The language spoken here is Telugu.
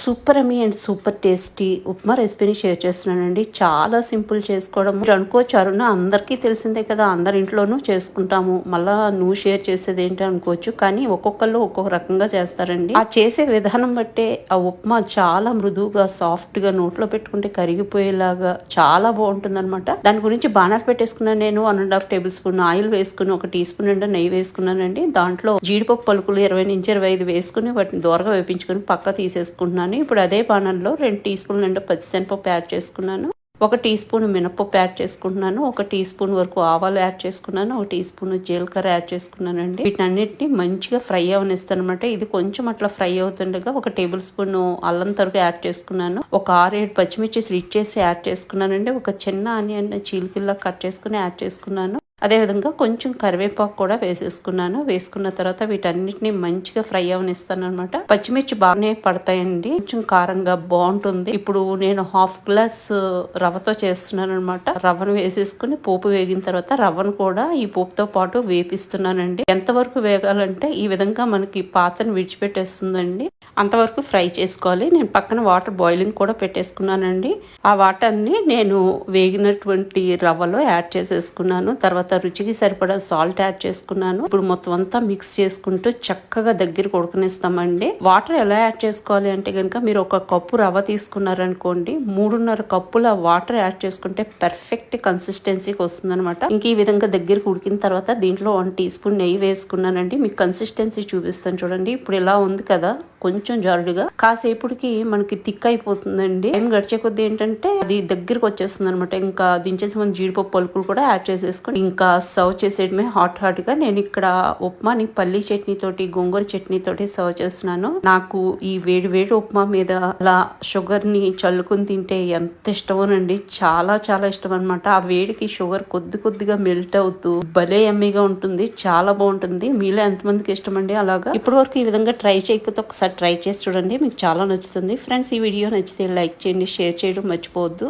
Super yummy and super tasty upma రెసిపీని షేర్ చేస్తున్నానండి. చాలా సింపుల్ చేసుకోవడం. మీరు అనుకోవచ్చు అరుణ అందరికీ తెలిసిందే కదా అందరి ఇంట్లోనూ చేసుకుంటాము. మళ్ళా నువ్వు షేర్ చేసేది ఏంటి అనుకోవచ్చు కానీ ఒక్కొక్కళ్ళు ఒక్కొక్క రకంగా చేస్తారండి. ఆ చేసే విధానం బట్టే ఆ ఉప్మా చాలా మృదువుగా సాఫ్ట్గా నోట్లో పెట్టుకుంటే కరిగిపోయేలాగా చాలా బాగుంటుంది అనమాట దాని గురించి బాణాలు పెట్టేసుకున్నాను నేను one and half tablespoon oil వేసుకుని ఒక టీ స్పూన్ నిండా నెయ్యి వేసుకున్నానండి. దాంట్లో జీడిపప్పు పలుకులు ఇరవై నుంచి ఇరవై ఐదు వేసుకుని వాటిని దూరగా వేపించుకుని పక్క తీసేసుకుంటున్నాను. ఇప్పుడు అదే పానంలో రెండు టీ స్పూన్ నిండా పచ్చిశనగపప్పు యాడ్ చేసుకున్నాను. ఒక టీ స్పూన్ మినపప్పు యాడ్ చేసుకుంటున్నాను. ఒక టీ స్పూన్ వరకు ఆవాలు యాడ్ చేసుకున్నాను. ఒక టీ స్పూన్ జీలకర్ర యాడ్ చేసుకున్నానండి. వీటన్నిటిని మంచిగా ఫ్రై అవనిస్తాను అనమాట ఇది కొంచెం అట్లా ఫ్రై అవుతుండగా ఒక టేబుల్ స్పూన్ అల్లం తరుగు యాడ్ చేసుకున్నాను. ఒక ఆరేడు పచ్చిమిర్చి స్లిట్ చేసి యాడ్ చేసుకున్నానండి. ఒక చిన్న ఆనియన్ చీలికిల్లా కట్ చేసుకుని యాడ్ చేసుకున్నాను. అదేవిధంగా కొంచెం కరివేపాకు కూడా వేసేసుకున్నాను. వేసుకున్న తర్వాత వీటన్నిటిని మంచిగా ఫ్రై అవనిస్తాను అనమాట పచ్చిమిర్చి బాగానే పడతాయండి. కొంచెం కారంగా బాగుంటుంది. ఇప్పుడు నేను హాఫ్ గ్లాస్ రవ్వతో చేస్తున్నాను అనమాట రవ్వను వేసేసుకుని పోపు వేగిన తర్వాత రవ్వను కూడా ఈ పోపుతో పాటు వేపిస్తున్నానండి. ఎంతవరకు వేగాలంటే ఈ విధంగా మనకి పాత్రను విడిచిపెట్టేస్తుందండి. అంతవరకు ఫ్రై చేసుకోవాలి. నేను పక్కన వాటర్ బాయిలింగ్ కూడా పెట్టేసుకున్నానండి. ఆ వాటర్ని నేను వేగినటువంటి రవ్వలో యాడ్ చేసేసుకున్నాను. తర్వాత రుచికి సరిపడా సాల్ట్ యాడ్ చేసుకున్నాను. ఇప్పుడు మొత్తం అంతా మిక్స్ చేసుకుంటూ చక్కగా దగ్గరికి ఉడకనిస్తామండి. వాటర్ ఎలా యాడ్ చేసుకోవాలి అంటే కనుక మీరు ఒక కప్పు రవ్వ తీసుకున్నారనుకోండి మూడున్నర కప్పుల వాటర్ యాడ్ చేసుకుంటే పర్ఫెక్ట్ కన్సిస్టెన్సీకి వస్తుంది అనమాట ఇంక ఈ విధంగా దగ్గరకు ఉడికిన తర్వాత దీంట్లో వన్ టీ స్పూన్ నెయ్యి వేసుకున్నానండి. మీకు కన్సిస్టెన్సీ చూపిస్తాను చూడండి. ఇప్పుడు ఇలా ఉంది కదా కొంచెం జారుడుగా. కాసేపుడికి మనకి థిక్ అయిపోతుందండి. టైం గడిచే కొద్ది ఏంటంటే అది దగ్గరకు వచ్చేస్తుంది అనమాట ఇంకా దించేసి మనం జీడిపప్పు పలుకులు కూడా యాడ్ చేసేసుకొని ఇంకా సర్వ్ చేసేయడమే హాట్ హాట్గా నేను ఇక్కడ ఉప్మాని పల్లి చట్నీ తోటి గోంగూర చట్నీ తోటి సర్వ్ చేస్తున్నాను. నాకు ఈ వేడి వేడి ఉప్మా మీద అలా షుగర్ని చల్లుకుని తింటే ఎంత ఇష్టమోనండి. చాలా చాలా ఇష్టం అనమాట ఆ వేడికి షుగర్ కొద్ది కొద్దిగా మెల్ట్ అవుతూ భలే ఎమ్మీగా ఉంటుంది. చాలా బాగుంటుంది. మీలో ఎంతమందికి ఇష్టం అండి అలాగా? ఇప్పటి వరకు ఈ విధంగా ట్రై చేయకపోతే ఒకసారి ట్రై చేసి చూడండి. మీకు చాలా నచ్చుతుంది. ఫ్రెండ్స్ ఈ వీడియో నచ్చితే లైక్ చేయండి షేర్ చేయడం మర్చిపోవద్దు.